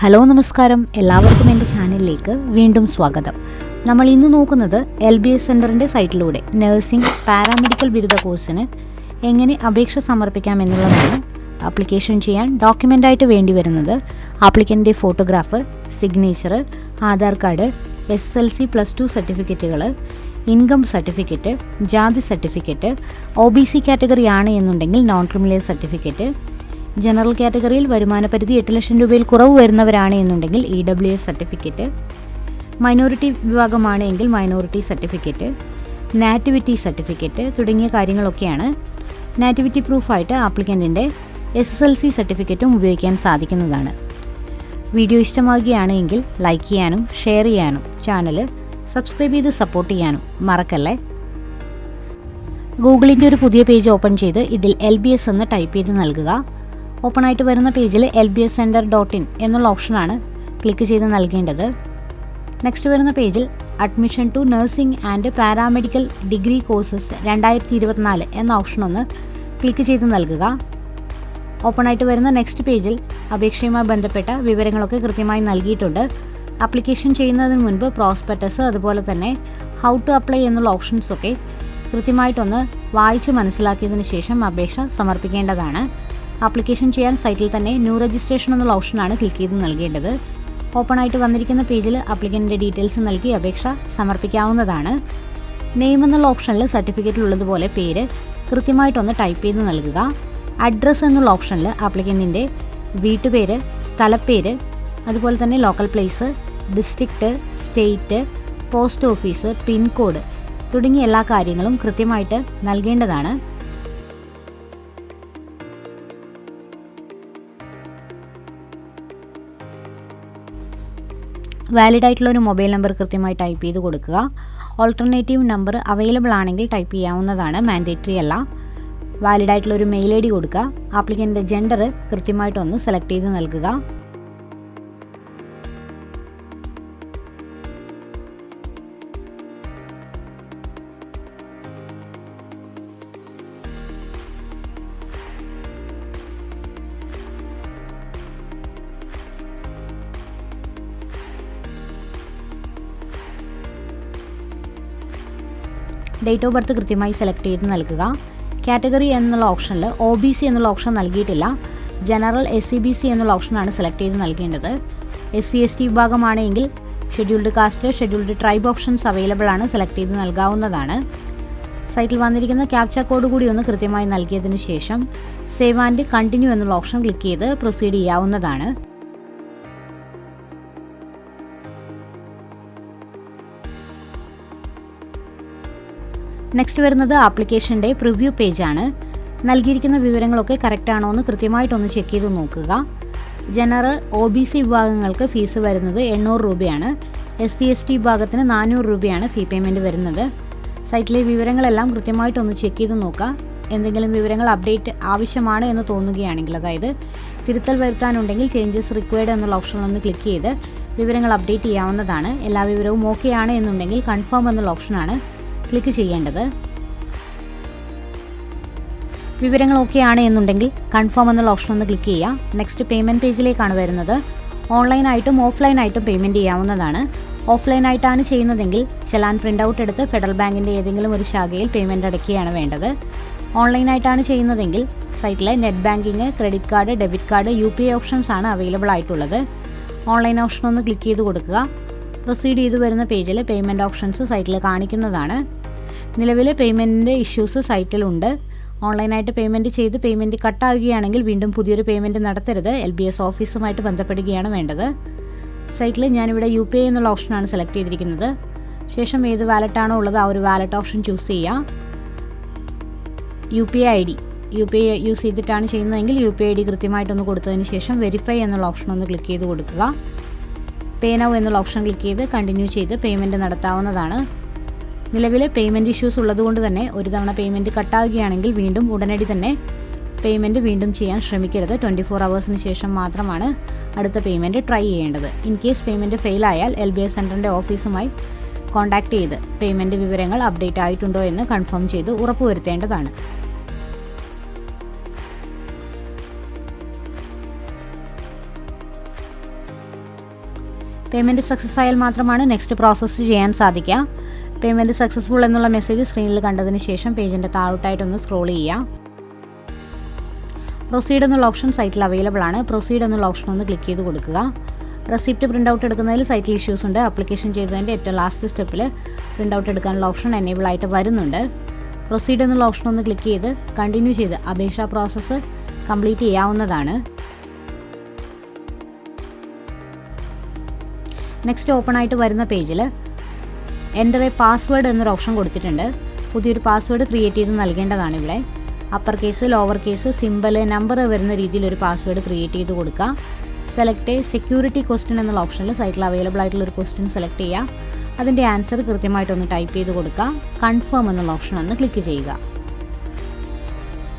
Hello നമസ്കാരം. എല്ലാവർക്കും എന്റെ ചാനലിലേക്ക് വീണ്ടും സ്വാഗതം. നമ്മൾ ഇന്ന് നോക്കുന്നത് എൽ ബി എസ് സെന്ററിന്റെ സൈറ്റിലൂടെ നഴ്സിംഗ് പാരാമെഡിക്കൽ ബിരുദ കോഴ്സിന് എങ്ങനെ അപേക്ഷ സമർപ്പിക്കാം എന്നുള്ളതാണ് ആപ്ലിക്കേഷൻ ചെയ്യാൻ ഡോക്യുമെന്റായിട്ട് വേണ്ടി വരുന്നത്. ആപ്ലിക്കന്റെ photograph signature Aadhaar card S L C plus two സർട്ടിഫിക്കറ്റുകൾ ഇൻകം സർട്ടിഫിക്കറ്റ് ജാതി certificate O B C category ആണ് എന്നുണ്ടെങ്കിൽ നോൺ ക്രിമിനൽ സർട്ടിഫിക്കറ്റ് ജനറൽ കാറ്റഗറിയിൽ വരുമാന പരിധി എട്ട് ലക്ഷം രൂപയിൽ കുറവ് വരുന്നവരാണ് എന്നുണ്ടെങ്കിൽ E W S certificate. Minority വിഭാഗമാണ് എങ്കിൽ മൈനോറിറ്റി സർട്ടിഫിക്കറ്റ്. നാറ്റിവിറ്റി സർട്ടിഫിക്കറ്റ് തുടങ്ങിയ കാര്യങ്ങളൊക്കെയാണ്. നാറ്റിവിറ്റി പ്രൂഫായിട്ട് ആപ്ലിക്കന്റിന്റെ എസ് എസ് എൽ സി സർട്ടിഫിക്കറ്റും ഉപയോഗിക്കാൻ സാധിക്കുന്നതാണ്. വീഡിയോ ഇഷ്ടമാകുകയാണെങ്കിൽ ലൈക്ക് ചെയ്യാനും ഷെയർ ചെയ്യാനും ചാനൽ സബ്സ്ക്രൈബ് ചെയ്ത് സപ്പോർട്ട് ചെയ്യാനും മറക്കല്ലേ? ഗൂഗിളിന്റെ ഒരു പുതിയ പേജ് ഓപ്പൺ ചെയ്ത് ഇതിൽ എൽ ബി എസ് എന്ന് ടൈപ്പ് ചെയ്ത് നൽകുക. ഓപ്പൺ ആയിട്ട് വരുന്ന പേജിൽ L B S centre dot in എന്നുള്ള ഓപ്ഷനാണ് ക്ലിക്ക് ചെയ്ത് നൽകേണ്ടത്. നെക്സ്റ്റ് വരുന്ന പേജിൽ admission to nursing and paramedical degree courses രണ്ടായിരത്തി ഇരുപത്തിനാല് എന്ന ഓപ്ഷൻ ഒന്ന് ക്ലിക്ക് ചെയ്ത് നൽകുക. ഓപ്പൺ ആയിട്ട് വരുന്ന നെക്സ്റ്റ് പേജിൽ അപേക്ഷയുമായി ബന്ധപ്പെട്ട വിവരങ്ങളൊക്കെ കൃത്യമായി നൽകിയിട്ടുണ്ട്. അപ്ലിക്കേഷൻ ചെയ്യുന്നതിന് മുൻപ് പ്രോസ്പെക്ടസ് അതുപോലെ തന്നെ ഹൗ ടു അപ്ലൈ എന്നുള്ള ഓപ്ഷൻസൊക്കെ കൃത്യമായിട്ടൊന്ന് വായിച്ച് മനസ്സിലാക്കിയതിന് ശേഷം അപേക്ഷ സമർപ്പിക്കേണ്ടതാണ്. ആപ്ലിക്കേഷൻ ചെയ്യാൻ സൈറ്റിൽ തന്നെ ന്യൂ രജിസ്ട്രേഷൻ എന്നുള്ള ഓപ്ഷനാണ് ക്ലിക്ക് ചെയ്ത് നൽകേണ്ടത്. ഓപ്പൺ ആയിട്ട് വന്നിരിക്കുന്ന പേജിൽ ആപ്ലിക്കന്റിന്റെ ഡീറ്റെയിൽസ് നൽകി അപേക്ഷ സമർപ്പിക്കാവുന്നതാണ്. നെയിം എന്നുള്ള ഓപ്ഷനിൽ സർട്ടിഫിക്കറ്റിൽ ഉള്ളതുപോലെ പേര് കൃത്യമായിട്ടൊന്ന് ടൈപ്പ് ചെയ്ത് നൽകുക. അഡ്രസ്സ് എന്നുള്ള ഓപ്ഷനിൽ ആപ്ലിക്കന്റിന്റെ വീട്ടുപേര് സ്ഥലപ്പേര് അതുപോലെ തന്നെ local place district state post office pincode തുടങ്ങിയ എല്ലാ കാര്യങ്ങളും കൃത്യമായിട്ട് നൽകേണ്ടതാണ്. വാലിഡ് ആയിട്ടുള്ള ഒരു മൊബൈൽ നമ്പർ കൃത്യമായി ടൈപ്പ് ചെയ്ത് കൊടുക്കുക. ഓൾട്ടർനേറ്റീവ് നമ്പർ അവൈലബിൾ ആണെങ്കിൽ ടൈപ്പ് ചെയ്യാവുന്നതാണ് മാൻഡേറ്ററി അല്ല. വാലിഡ് ആയിട്ടുള്ള ഒരു മെയിൽ ഐ ഡി കൊടുക്കുക ആപ്ലിക്കന്റെ ജെൻഡർ കൃത്യമായിട്ടൊന്ന് സെലക്ട് ചെയ്ത് നൽകുക. ഡേറ്റ് ഓഫ് ബർത്ത് കൃത്യമായി സെലക്ട് ചെയ്ത് നൽകുക. കാറ്റഗറി എന്നുള്ള ഓപ്ഷനിൽ ഒ ബി സി എന്നുള്ള ഓപ്ഷൻ നൽകിയിട്ടില്ല. General S C B C എന്നുള്ള ഓപ്ഷനാണ് സെലക്ട് ചെയ്ത് നൽകേണ്ടത്. S C S T വിഭാഗമാണെങ്കിൽ scheduled caste scheduled tribe options available ആണ് സെലക്ട് ചെയ്ത് നൽകാവുന്നതാണ്. സൈറ്റിൽ വന്നിരിക്കുന്ന ക്യാപ്ച കോഡ് കൂടി ഒന്ന് കൃത്യമായി നൽകിയതിന് ശേഷം സേവ് ആൻഡ് കണ്ടിന്യൂ എന്നുള്ള ഓപ്ഷൻ ക്ലിക്ക് ചെയ്ത് പ്രൊസീഡ് ചെയ്യാവുന്നതാണ്. നെക്സ്റ്റ് വരുന്നത് ആപ്ലിക്കേഷന്റെ പ്രിവ്യൂ പേജാണ് നൽകിയിരിക്കുന്ന വിവരങ്ങളൊക്കെ കറക്റ്റ് ആണോ എന്ന് കൃത്യമായിട്ടൊന്ന് ചെക്ക് ചെയ്ത് നോക്കുക. ജനറൽ ഒ ബി സി വിഭാഗങ്ങൾക്ക് ഫീസ് വരുന്നത് എണ്ണൂറ് രൂപയാണ്. എസ് സി എസ് ടി വിഭാഗത്തിന് നാനൂറ് രൂപയാണ് ഫീ പേയ്മെന്റ് വരുന്നത്. സൈറ്റിലെ വിവരങ്ങളെല്ലാം കൃത്യമായിട്ടൊന്ന് ചെക്ക് ചെയ്ത് നോക്കുക. എന്തെങ്കിലും വിവരങ്ങൾ അപ്ഡേറ്റ് ആവശ്യമാണ് എന്ന് തോന്നുകയാണെങ്കിൽ അതായത് തിരുത്തൽ വരുത്താനുണ്ടെങ്കിൽ ചേഞ്ചസ് റിക്വയർഡ് എന്നുള്ള ഓപ്ഷനിലൊന്ന് ക്ലിക്ക് ചെയ്ത് വിവരങ്ങൾ അപ്ഡേറ്റ് ചെയ്യാവുന്നതാണ്. എല്ലാ വിവരവും ഓക്കെ ആണ് എന്നുണ്ടെങ്കിൽ കൺഫേം എന്നുള്ള ഓപ്ഷനാണ് ക്ലിക്ക് ചെയ്യേണ്ടത്. വിവരങ്ങൾ ഓക്കെ ആണ് എന്നുണ്ടെങ്കിൽ കൺഫേം എന്നുള്ള ഓപ്ഷൻ ഒന്ന് ക്ലിക്ക് ചെയ്യുക. നെക്സ്റ്റ് പേയ്മെന്റ് പേജിലേക്കാണ് വരുന്നത്. ഓൺലൈനായിട്ടും ഓഫ്ലൈനായിട്ടും പേയ്മെന്റ് ചെയ്യാവുന്നതാണ്. ഓഫ്ലൈനായിട്ടാണ് ചെയ്യുന്നതെങ്കിൽ ചെലാൻ പ്രിന്റ് ഔട്ട് എടുത്ത് ഫെഡറൽ ബാങ്കിന്റെ ഏതെങ്കിലും ഒരു ശാഖയിൽ പേയ്മെന്റ് അടയ്ക്കുകയാണ് വേണ്ടത്. ഓൺലൈനായിട്ടാണ് ചെയ്യുന്നതെങ്കിൽ സൈറ്റിലെ net banking credit card debit card U P I options ആണ് അവൈലബിൾ ആയിട്ടുള്ളത്. ഓൺലൈൻ ഓപ്ഷൻ ഒന്ന് ക്ലിക്ക് ചെയ്ത് കൊടുക്കുക. പ്രൊസീഡ് ചെയ്ത് വരുന്ന പേജിൽ പേയ്മെന്റ് ഓപ്ഷൻസ് സൈറ്റിൽ കാണിക്കുന്നതാണ്. നിലവിലെ പേയ്മെന്റിന്റെ ഇഷ്യൂസ് സൈറ്റിലുണ്ട്. ഓൺലൈനായിട്ട് പേയ്മെന്റ് ചെയ്ത് പേയ്മെന്റ് കട്ടാകുകയാണെങ്കിൽ വീണ്ടും പുതിയൊരു പേയ്മെന്റ് നടത്തരുത്. എൽ ബി എസ് ഓഫീസുമായിട്ട് ബന്ധപ്പെടുകയാണ് വേണ്ടത്. സൈറ്റിൽ ഞാനിവിടെ യു പി ഐ എന്നുള്ള ഓപ്ഷനാണ് സെലക്ട് ചെയ്തിരിക്കുന്നത്. ശേഷം ഏത് വാലറ്റാണോ ഉള്ളത് ആ ഒരു വാലറ്റ് ഓപ്ഷൻ ചൂസ് ചെയ്യാം. U P I I D. U P I use ചെയ്തിട്ടാണ് ചെയ്യുന്നതെങ്കിൽ യു പി ഐ ഡി കൃത്യമായിട്ടൊന്ന് കൊടുത്തതിന് ശേഷം വെരിഫൈ എന്നുള്ള ഓപ്ഷൻ ഒന്ന് ക്ലിക്ക് ചെയ്ത് കൊടുക്കുക. പേ നൗ എന്നുള്ള ഓപ്ഷൻ ക്ലിക്ക് ചെയ്ത് കണ്ടിന്യൂ ചെയ്ത് പേയ്മെന്റ് നടത്താവുന്നതാണ്. നിലവിൽ പേയ്മെന്റ് ഇഷ്യൂസ് ഉള്ളതുകൊണ്ട് തന്നെ ഒരു തവണ പേയ്മെന്റ് കട്ടാകുകയാണെങ്കിൽ വീണ്ടും ഉടനടി തന്നെ പേയ്മെന്റ് വീണ്ടും ചെയ്യാൻ ശ്രമിക്കരുത്. ട്വന്റി ഫോർ അവേഴ്സിന് ശേഷം മാത്രമാണ് അടുത്ത പേയ്മെന്റ് ട്രൈ ചെയ്യേണ്ടത്. ഇൻ കേസ് പേയ്മെന്റ് ഫെയിൽ ആയാൽ എൽ ബി എസ് സെന്ററിന്റെ ഓഫീസുമായി കോൺടാക്റ്റ് ചെയ്ത് പേയ്മെന്റ് വിവരങ്ങൾ അപ്ഡേറ്റ് ആയിട്ടുണ്ടോ എന്ന് കൺഫേം ചെയ്ത് ഉറപ്പുവരുത്തേണ്ടതാണ്. പേയ്മെന്റ് സക്സസ് ആയാൽ മാത്രമാണ് നെക്സ്റ്റ് പ്രോസസ്സ് ചെയ്യാൻ സാധിക്കുക. പേയ്മെന്റ് സക്സസ്ഫുൾ എന്നുള്ള മെസ്സേജ് സ്ക്രീനിൽ കണ്ടതിന് ശേഷം പേജിന്റെ താഴോട്ടായിട്ടൊന്ന് സ്ക്രോൾ ചെയ്യാം പ്രൊസീഡ് എന്നുള്ള ഓപ്ഷൻ സൈറ്റിൽ അവൈലബിൾ ആണ്. പ്രൊസീഡ് എന്നുള്ള ഓപ്ഷൻ ഒന്ന് ക്ലിക്ക് ചെയ്ത് കൊടുക്കുക. റെസിപ്റ്റ് പ്രിന്റ് ഔട്ട് എടുക്കുന്നതിൽ സൈറ്റിൽ ഇഷ്യൂസ് ഉണ്ട്. അപ്ലിക്കേഷൻ ചെയ്തതിന്റെ ഏറ്റവും ലാസ്റ്റ് സ്റ്റെപ്പിൽ പ്രിന്റ് ഔട്ട് എടുക്കാനുള്ള ഓപ്ഷൻ എനേബിൾ ആയിട്ട് വരുന്നുണ്ട്. പ്രൊസീഡ് എന്നുള്ള ഓപ്ഷൻ ഒന്ന് ക്ലിക്ക് ചെയ്ത് കണ്ടിന്യൂ ചെയ്ത് അപേക്ഷാ പ്രോസസ്സ് കംപ്ലീറ്റ് ചെയ്യാവുന്നതാണ്. നെക്സ്റ്റ് ഓപ്പൺ ആയിട്ട് വരുന്ന പേജിൽ എന്റർ എ പാസ്വേഡ് എന്നൊരു ഓപ്ഷൻ കൊടുത്തിട്ടുണ്ട്. പുതിയൊരു പാസ്വേഡ് ക്രിയേറ്റ് ചെയ്ത് നൽകേണ്ടതാണ് ഇവിടെ. Upper case lower case simple number വരുന്ന രീതിയിൽ ഒരു പാസ്വേഡ് ക്രിയേറ്റ് ചെയ്ത് കൊടുക്കുക. സെലക്ട് സെക്യൂരിറ്റി ക്വസ്റ്റ്യൻ എന്നുള്ള ഓപ്ഷനിൽ സൈറ്റിൽ അവൈലബിൾ ആയിട്ടുള്ള ഒരു ക്വസ്റ്റ്യൻ സെലക്ട് ചെയ്യുക. അതിന്റെ ആൻസർ കൃത്യമായിട്ടൊന്ന് ടൈപ്പ് ചെയ്ത് കൊടുക്കുക. കൺഫേം എന്നുള്ള ഓപ്ഷൻ ഒന്ന് ക്ലിക്ക് ചെയ്യുക.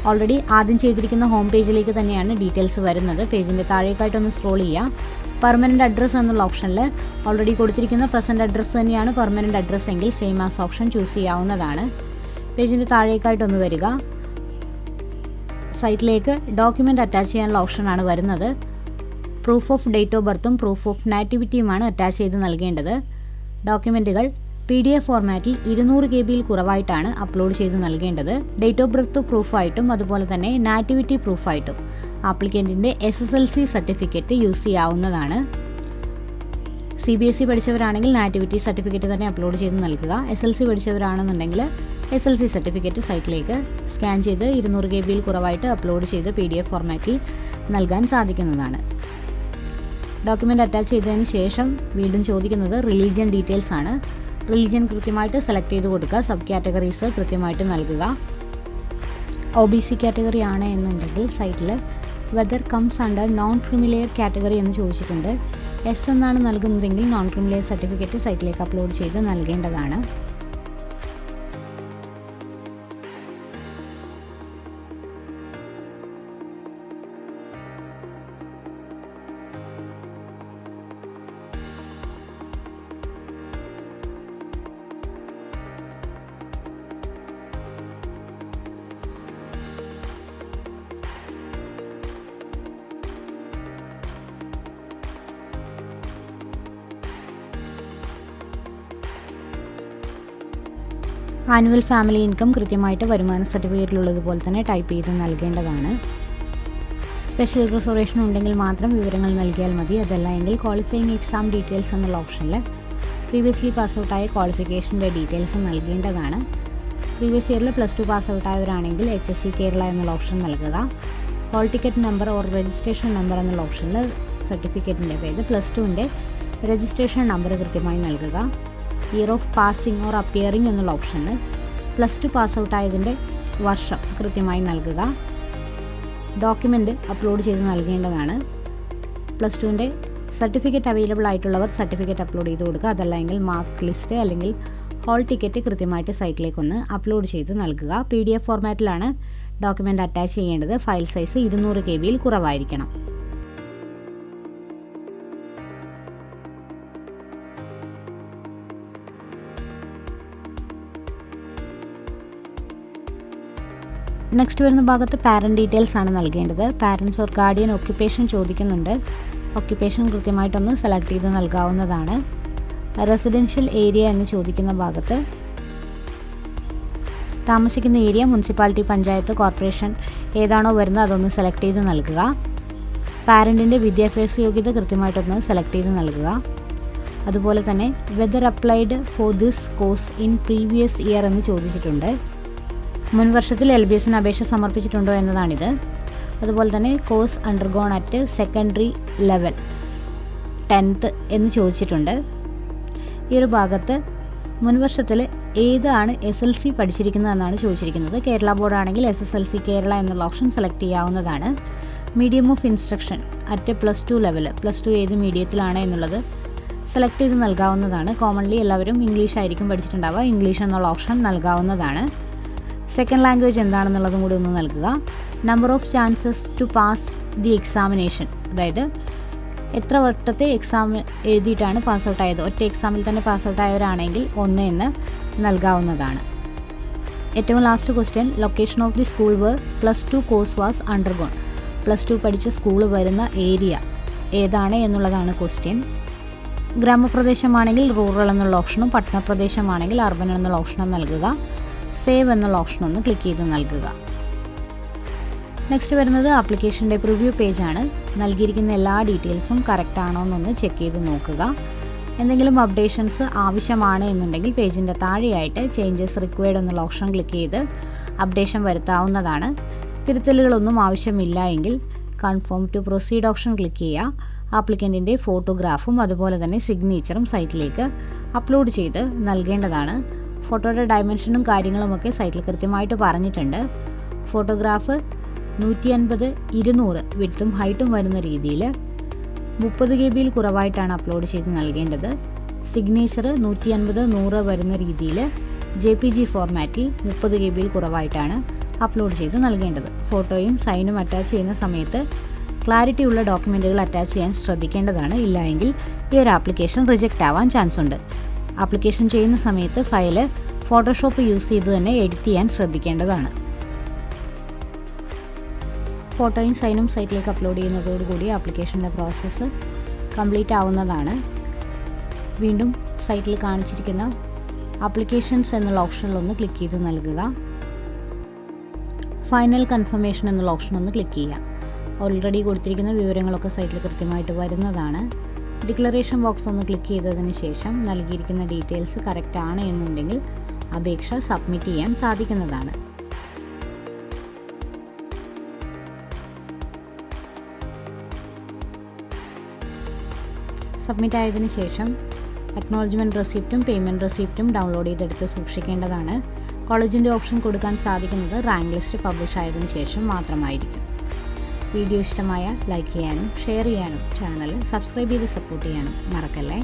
ഓൾറെഡി ആദ്യം ചെയ്തിരിക്കുന്ന ഹോം പേജിലേക്ക് തന്നെയാണ് ഡീറ്റെയിൽസ് വരുന്നത്. പേജിന്റെ താഴേക്കായിട്ടൊന്ന് സ്ക്രോൾ ചെയ്യുക. പെർമനന്റ് അഡ്രസ്സ് എന്നുള്ള ഓപ്ഷനിൽ ഓൾറെഡി കൊടുത്തിരിക്കുന്ന പ്രസന്റ് അഡ്രസ്സ് തന്നെയാണ് പെർമനന്റ് അഡ്രസ്സ് എങ്കിൽ സെയിം ആസ് ഓപ്ഷൻ ചൂസ് ചെയ്യാവുന്നതാണ്. പേജിന്റെ താഴേക്കായിട്ടൊന്ന് വരിക. സൈറ്റിലേക്ക് ഡോക്യുമെന്റ് അറ്റാച്ച് ചെയ്യാനുള്ള ഓപ്ഷനാണ് വരുന്നത്. പ്രൂഫ് ഓഫ് ഡേറ്റ് ഓഫ് ബർത്തും പ്രൂഫ് ഓഫ് നാറ്റിവിറ്റിയുമാണ് അറ്റാച്ച് ചെയ്ത് നൽകേണ്ടത്. ഡോക്യുമെന്റുകൾ പി ഡി എഫ് ഫോർമാറ്റിൽ ഇരുന്നൂറ് കെ ബിയിൽ കുറവായിട്ടാണ് അപ്ലോഡ് ചെയ്ത് നൽകേണ്ടത്. ഡേറ്റ് ഓഫ് ബർത്ത് പ്രൂഫായിട്ടും അതുപോലെ തന്നെ നാറ്റിവിറ്റി പ്രൂഫായിട്ടും ആപ്ലിക്കന്റിന്റെ S S L C certificate use ചെയ്യാവുന്നതാണ്. സി ബി എസ് ഇ പഠിച്ചവരാണെങ്കിൽ നാറ്റിവിറ്റി സർട്ടിഫിക്കറ്റ് തന്നെ അപ്ലോഡ് ചെയ്ത് നൽകുക. എസ് എൽ സി പഠിച്ചവരാണെന്നുണ്ടെങ്കിൽ എസ് എൽ സി സർട്ടിഫിക്കറ്റ് സൈറ്റിലേക്ക് സ്കാൻ ചെയ്ത് ഇരുന്നൂറ് കെ ബിയിൽ കുറവായിട്ട് അപ്ലോഡ് ചെയ്ത് പി ഡി എഫ് ഫോർമാറ്റിൽ നൽകാൻ സാധിക്കുന്നതാണ്. ഡോക്യുമെന്റ് അറ്റാച്ച് ചെയ്തതിന് ശേഷം വീണ്ടും ചോദിക്കുന്നത് റിലീജിയൻ ഡീറ്റെയിൽസ് ആണ്. റിലീജിയൻ കൃത്യമായിട്ട് സെലക്ട് ചെയ്ത് കൊടുക്കുക. സബ് കാറ്റഗറീസ് കൃത്യമായിട്ട് നൽകുക. ഒ ബി സി കാറ്റഗറി ആണ് എന്നുണ്ടെങ്കിൽ സൈറ്റിൽ whether comes under non creamy layer category എന്ന് ചോദിച്ചിട്ടുണ്ട്. എസ് എന്നാണ് നൽകുന്നതെങ്കിൽ നോൺ ക്രിമിലെയർ സർട്ടിഫിക്കറ്റ് സൈറ്റിലേക്ക് അപ്ലോഡ് ചെയ്ത് നൽകേണ്ടതാണ്. ആനുവൽ ഫാമിലി ഇൻകം കൃത്യമായിട്ട് വരുമാന സർട്ടിഫിക്കറ്റിലുള്ളതുപോലെ തന്നെ ടൈപ്പ് ചെയ്ത് നൽകേണ്ടതാണ്. സ്പെഷ്യൽ റിസർവേഷൻ ഉണ്ടെങ്കിൽ മാത്രം വിവരങ്ങൾ നൽകിയാൽ മതി. അതല്ല എങ്കിൽ ക്വാളിഫയിങ് എക്സാം ഡീറ്റെയിൽസ് എന്നുള്ള ഓപ്ഷനിൽ പ്രീവിയസ്ലി പാസ് ഔട്ടായ ക്വാളിഫിക്കേഷന്റെ ഡീറ്റെയിൽസ് നൽകേണ്ടതാണ്. പ്രീവിയസ് ഇയറിൽ പ്ലസ് ടു പാസ് ഔട്ടായവരാണെങ്കിൽ എച്ച് എസ് സി കേരള എന്നുള്ള ഓപ്ഷൻ നൽകുക. Hall ticket number or registration number എന്നുള്ള ഓപ്ഷനിൽ സർട്ടിഫിക്കറ്റിന്റെ അതായത് പ്ലസ് ടുവിന്റെ രജിസ്ട്രേഷൻ നമ്പർ കൃത്യമായി നൽകുക. Year of passing or appearing എന്നുള്ള ഓപ്ഷനിൽ പ്ലസ് ടു പാസ് ഔട്ട് ആയതിന്റെ വർഷം കൃത്യമായി നൽകുക. ഡോക്യുമെന്റ് അപ്ലോഡ് ചെയ്ത് നൽകേണ്ടതാണ്. പ്ലസ് ടുവിന്റെ സർട്ടിഫിക്കറ്റ് അവൈലബിൾ ആയിട്ടുള്ളവർ സർട്ടിഫിക്കറ്റ് അപ്ലോഡ് ചെയ്ത് കൊടുക്കുക. അതല്ല എങ്കിൽ മാർക്ക് ലിസ്റ്റ് അല്ലെങ്കിൽ ഹോൾ ടിക്കറ്റ് കൃത്യമായിട്ട് സൈറ്റിലേക്കൊന്ന് അപ്ലോഡ് ചെയ്ത് നൽകുക. പി ഡി എഫ് ഫോർമാറ്റിലാണ് ഡോക്യുമെന്റ് അറ്റാച്ച് ചെയ്യേണ്ടത്. ഫയൽ സൈസ് ഇരുന്നൂറ് കെ ബിയിൽ കുറവായിരിക്കണം. നെക്സ്റ്റ് വരുന്ന ഭാഗത്ത് പാരന്റ് ഡീറ്റെയിൽസ് ആണ് നൽകേണ്ടത്. പാരൻസ് ഓർ ഗാർഡിയൻ ഓക്യുപ്പേഷൻ ചോദിക്കുന്നുണ്ട്. ഓക്യുപ്പേഷൻ കൃത്യമായിട്ടൊന്ന് സെലക്ട് ചെയ്ത് നൽകാവുന്നതാണ്. റെസിഡൻഷ്യൽ ഏരിയ എന്ന് ചോദിക്കുന്ന ഭാഗത്ത് താമസിക്കുന്ന ഏരിയ മുനിസിപ്പാലിറ്റി പഞ്ചായത്ത് കോർപ്പറേഷൻ ഏതാണോ വരുന്നത് അതൊന്ന് സെലക്ട് ചെയ്ത് നൽകുക. പാരന്റിന്റെ വിദ്യാഭ്യാസ യോഗ്യത കൃത്യമായിട്ടൊന്ന് സെലക്ട് ചെയ്ത് നൽകുക. അതുപോലെ തന്നെ whether applied for this course in previous year എന്ന് ചോദിച്ചിട്ടുണ്ട്. മുൻ വർഷത്തിൽ എൽ ബി എസിന് അപേക്ഷ സമർപ്പിച്ചിട്ടുണ്ടോ എന്നതാണിത്. അതുപോലെ തന്നെ course undergone at secondary level tenth എന്ന് ചോദിച്ചിട്ടുണ്ട്. ഈ ഒരു ഭാഗത്ത് മുൻ വർഷത്തിൽ ഏതാണ് എസ് എൽ സി പഠിച്ചിരിക്കുന്നതെന്നാണ് ചോദിച്ചിരിക്കുന്നത്. Kerala ബോർഡാണെങ്കിൽ S S L C Kerala എന്നുള്ള ഓപ്ഷൻ സെലക്ട് ചെയ്യാവുന്നതാണ്. Medium of instruction at plus two level plus two ഏത് മീഡിയത്തിലാണ് എന്നുള്ളത് സെലക്ട് ചെയ്ത് നൽകാവുന്നതാണ്. കോമൺലി എല്ലാവരും ഇംഗ്ലീഷ് ആയിരിക്കും പഠിച്ചിട്ടുണ്ടാവുക. ഇംഗ്ലീഷ് എന്നുള്ള ഓപ്ഷൻ നൽകാവുന്നതാണ്. സെക്കൻഡ് ലാംഗ്വേജ് എന്താണെന്നുള്ളതും കൂടി ഒന്ന് നൽകുക. Number of chances to pass the examination അതായത് എത്ര വട്ടത്തെ എക്സാം എഴുതിയിട്ടാണ് പാസ് ഔട്ട് ആയത്? ഒറ്റ എക്സാമിൽ തന്നെ പാസ് ഔട്ട് ആയവരാണെങ്കിൽ ഒന്ന് എന്ന് നൽകാവുന്നതാണ്. ഏറ്റവും last question location of the school where plus two course was undergone plus two പഠിച്ച സ്കൂൾ വരുന്ന ഏരിയ ഏതാണ് എന്നുള്ളതാണ് ക്വസ്റ്റ്യൻ ഗ്രാമപ്രദേശമാണെങ്കിൽ റൂറൽ എന്നുള്ള ഓപ്ഷനും പട്ടണപ്രദേശമാണെങ്കിൽ അർബൻ എന്നുള്ള ഓപ്ഷനും നൽകുക. സേവ് എന്നുള്ള ഓപ്ഷൻ ഒന്ന് ക്ലിക്ക് ചെയ്ത് നൽകുക. നെക്സ്റ്റ് വരുന്നത് ആപ്ലിക്കേഷന്റെ പ്രിവ്യൂ പേജാണ് നൽകിയിരിക്കുന്ന എല്ലാ ഡീറ്റെയിൽസും കറക്റ്റ് ആണോ എന്നൊന്ന് ചെക്ക് ചെയ്ത് നോക്കുക. എന്തെങ്കിലും അപ്ഡേഷൻസ് ആവശ്യമാണ് എന്നുണ്ടെങ്കിൽ പേജിന്റെ താഴെയായിട്ട് ചേഞ്ചസ് റിക്വയർഡ് എന്നുള്ള ഓപ്ഷൻ ക്ലിക്ക് ചെയ്ത് അപ്ഡേഷൻ വരുത്താവുന്നതാണ്. തിരുത്തലുകളൊന്നും ആവശ്യമില്ല എങ്കിൽ confirm to proceed option click ചെയ്യുക. ആപ്ലിക്കന്റിന്റെ ഫോട്ടോഗ്രാഫും അതുപോലെ തന്നെ സിഗ്നേച്ചറും സൈറ്റിലേക്ക് അപ്ലോഡ് ചെയ്ത് നൽകേണ്ടതാണ്. ഫോട്ടോയുടെ ഡയമെൻഷനും കാര്യങ്ങളുമൊക്കെ സൈറ്റിൽ കൃത്യമായിട്ട് പറഞ്ഞിട്ടുണ്ട്. ഫോട്ടോഗ്രാഫ് നൂറ്റി അൻപത് ഇരുന്നൂറ് വിഡ്ത്തും ഹൈറ്റും വരുന്ന രീതിയിൽ മുപ്പത് കെ ബിയിൽ കുറവായിട്ടാണ് അപ്ലോഡ് ചെയ്ത് നൽകേണ്ടത്. സിഗ്നേച്ചർ നൂറ്റി അൻപത് നൂറ് വരുന്ന രീതിയിൽ ജെ പി ജി ഫോർമാറ്റിൽ മുപ്പത് കെ ബിയിൽ കുറവായിട്ടാണ് അപ്ലോഡ് ചെയ്ത് നൽകേണ്ടത്. ഫോട്ടോയും സൈനും അറ്റാച്ച് ചെയ്യുന്ന സമയത്ത് ക്ലാരിറ്റി ഉള്ള ഡോക്യുമെന്റുകൾ അറ്റാച്ച് ചെയ്യാൻ ശ്രദ്ധിക്കേണ്ടതാണ്. ഇല്ലായെങ്കിൽ ഈ ഒരു ആപ്ലിക്കേഷൻ റിജക്റ്റ് ആവാൻ ചാൻസ് ഉണ്ട്. ആപ്ലിക്കേഷൻ ചെയ്യുന്ന സമയത്ത് ഫയൽ ഫോട്ടോഷോപ്പ് യൂസ് ചെയ്ത് തന്നെ എഡിറ്റ് ചെയ്യാൻ ശ്രദ്ധിക്കേണ്ടതാണ്. ഫോട്ടോയും സൈനും സൈറ്റിലേക്ക് അപ്ലോഡ് ചെയ്യുന്നതോടുകൂടി ആപ്ലിക്കേഷന്റെ പ്രോസസ്സ് കംപ്ലീറ്റ് ആവുന്നതാണ്. വീണ്ടും സൈറ്റിൽ കാണിച്ചിരിക്കുന്ന ആപ്ലിക്കേഷൻസ് എന്നുള്ള ഓപ്ഷനിലൊന്ന് ക്ലിക്ക് ചെയ്ത് നൽകുക. ഫൈനൽ കൺഫർമേഷൻ എന്നുള്ള ഓപ്ഷൻ ഒന്ന് ക്ലിക്ക് ചെയ്യുക. ഓൾറെഡി കൊടുത്തിരിക്കുന്ന വിവരങ്ങളൊക്കെ സൈറ്റിൽ കൃത്യമായിട്ട് വരുന്നതാണ്. ഡിക്ലറേഷൻ ബോക്സ് ഒന്ന് ക്ലിക്ക് ചെയ്തതിന് ശേഷം നൽകിയിരിക്കുന്ന ഡീറ്റെയിൽസ് കറക്റ്റ് ആണ് എന്നുണ്ടെങ്കിൽ അപേക്ഷ സബ്മിറ്റ് ചെയ്യാൻ സാധിക്കുന്നതാണ്. സബ്മിറ്റ് ആയതിനു ശേഷം അക്നോളജ്മെന്റ് റെസിപ്റ്റും പേയ്മെന്റ് റെസിപ്റ്റും ഡൗൺലോഡ് ചെയ്തെടുത്ത് സൂക്ഷിക്കേണ്ടതാണ്. കോളേജിന്റെ ഓപ്ഷൻ കൊടുക്കാൻ സാധിക്കുന്നത് റാങ്ക് ലിസ്റ്റ് പബ്ലിഷ് ആയതിനു ശേഷം മാത്രമായിരിക്കും. വീഡിയോ ഇഷ്ടമായാൽ ലൈക്ക് ചെയ്യാനും ഷെയർ ചെയ്യാനും ചാനൽ സബ്സ്ക്രൈബ് ചെയ്ത് സപ്പോർട്ട് ചെയ്യാനും മറക്കല്ലേ?